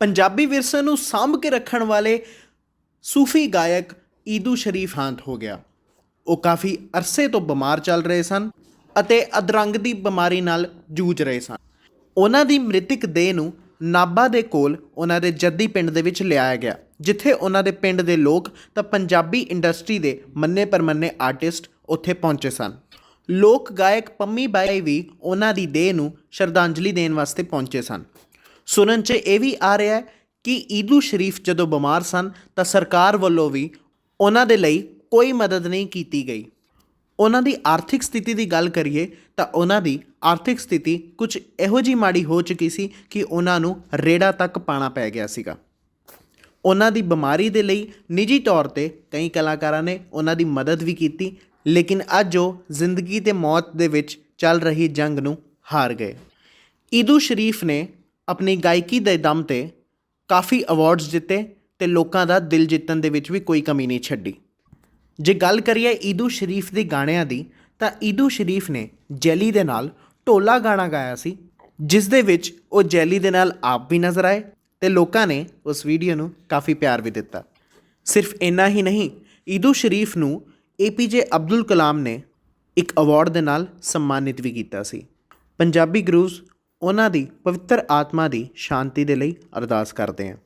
ਪੰਜਾਬੀ ਵਿਰਸੇ ਨੂੰ ਸਾਂਭ ਕੇ ਰੱਖਣ ਵਾਲੇ ਸੂਫੀ ਗਾਇਕ ਈਦੂ ਸ਼ਰੀਫ ਹਾਂਤ ਹੋ ਗਿਆ। ਉਹ ਕਾਫੀ ਅਰਸੇ ਤੋਂ ਬਿਮਾਰ ਚੱਲ ਰਹੇ ਸਨ ਅਤੇ ਅਧਰੰਗ ਦੀ ਬਿਮਾਰੀ ਨਾਲ ਜੂਝ ਰਹੇ ਸਨ। ਉਹਨਾਂ ਦੀ ਮ੍ਰਿਤਕ ਦੇਹ ਨੂੰ ਨਾਬਾ ਦੇ ਕੋਲ ਉਹਨਾਂ ਦੇ ਜੱਦੀ ਪਿੰਡ ਦੇ ਵਿੱਚ ਲਿਆਇਆ ਗਿਆ, ਜਿੱਥੇ ਉਹਨਾਂ ਦੇ ਪਿੰਡ ਦੇ ਲੋਕ ਤਾਂ ਪੰਜਾਬੀ ਇੰਡਸਟਰੀ ਦੇ ਮੰਨੇ ਪਰਮੰਨੇ ਆਰਟਿਸਟ ਉੱਥੇ ਪਹੁੰਚੇ ਸਨ। ਲੋਕ ਗਾਇਕ ਪੰਮੀ ਬਾਈ ਵੀ ਉਹਨਾਂ ਦੀ ਦੇਹ ਨੂੰ ਸ਼ਰਧਾਂਜਲੀ ਦੇਣ ਵਾਸਤੇ ਪਹੁੰਚੇ ਸਨ। ਸੁਣਨ 'ਚ ਇਹ ਵੀ ਆ ਰਿਹਾ ਹੈ ਕਿ ਈਦੂ ਸ਼ਰੀਫ ਜਦੋਂ ਬਿਮਾਰ ਸਨ ਤਾਂ ਸਰਕਾਰ ਵੱਲੋਂ ਵੀ ਉਹਨਾਂ ਦੇ ਲਈ ਕੋਈ ਮਦਦ ਨਹੀਂ ਕੀਤੀ ਗਈ। ਉਹਨਾਂ ਦੀ ਆਰਥਿਕ ਸਥਿਤੀ ਦੀ ਗੱਲ ਕਰੀਏ ਤਾਂ ਉਹਨਾਂ ਦੀ ਆਰਥਿਕ ਸਥਿਤੀ ਕੁਝ ਇਹੋ ਜੀ ਮਾੜੀ ਹੋ ਚੁੱਕੀ ਸੀ ਕਿ ਉਹਨਾਂ ਨੂੰ ਰੇੜਾ ਤੱਕ ਪਾਣਾ ਪੈ ਗਿਆ ਸੀਗਾ। ਉਹਨਾਂ ਦੀ ਬਿਮਾਰੀ ਦੇ ਲਈ ਨਿੱਜੀ ਤੌਰ ਤੇ ਕਈ ਕਲਾਕਾਰਾਂ ਨੇ ਉਹਨਾਂ ਦੀ ਮਦਦ ਵੀ ਕੀਤੀ, ਲੇਕਿਨ ਅੱਜ ਉਹ ਜ਼ਿੰਦਗੀ ਤੇ ਮੌਤ ਦੇ ਵਿੱਚ ਚੱਲ ਰਹੀ ਜੰਗ ਨੂੰ ਹਾਰ ਗਏ। ਈਦੂ ਸ਼ਰੀਫ ਨੇ ਆਪਣੀ ਗਾਇਕੀ ਦੇ ਦਮ ਤੇ ਕਾਫੀ ਅਵਾਰਡਸ ਜਿੱਤੇ ਤੇ ਲੋਕਾਂ ਦਾ ਦਿਲ ਜਿੱਤਣ ਦੇ ਵਿੱਚ ਵੀ ਕੋਈ ਕਮੀ ਨਹੀਂ ਛੱਡੀ। ਜੇ ਗੱਲ ਕਰੀਏ ਈਦੂ ਸ਼ਰੀਫ ਦੇ ਗਾਣਿਆਂ ਦੀ, ਤਾਂ ਈਦੂ ਸ਼ਰੀਫ ਨੇ ਜੈਲੀ ਦੇ ਨਾਲ ਢੋਲਾ ਗਾਣਾ ਗਾਇਆ ਸੀ, ਜਿਸ ਦੇ ਵਿੱਚ ਉਹ ਜੈਲੀ ਦੇ ਨਾਲ ਆਪ ਵੀ ਨਜ਼ਰ ਆਏ ਤੇ ਲੋਕਾਂ ਨੇ ਉਸ ਵੀਡੀਓ ਨੂੰ ਕਾਫੀ ਪਿਆਰ ਵੀ ਦਿੱਤਾ। ਸਿਰਫ ਇੰਨਾ ਹੀ ਨਹੀਂ, ਈਦੂ ਸ਼ਰੀਫ ਨੂੰ ਏਪੀਜੇ ਅਬਦੁਲ ਕਲਾਮ ਨੇ ਇੱਕ ਅਵਾਰਡ ਦੇ ਨਾਲ ਸਨਮਾਨਿਤ ਵੀ ਕੀਤਾ ਸੀ। ਪੰਜਾਬੀ ਗਰੂਜ਼ ਉਹਨਾਂ ਦੀ ਪਵਿੱਤਰ ਆਤਮਾ ਦੀ ਸ਼ਾਂਤੀ ਦੇ ਲਈ ਅਰਦਾਸ ਕਰਦੇ ਹਾਂ।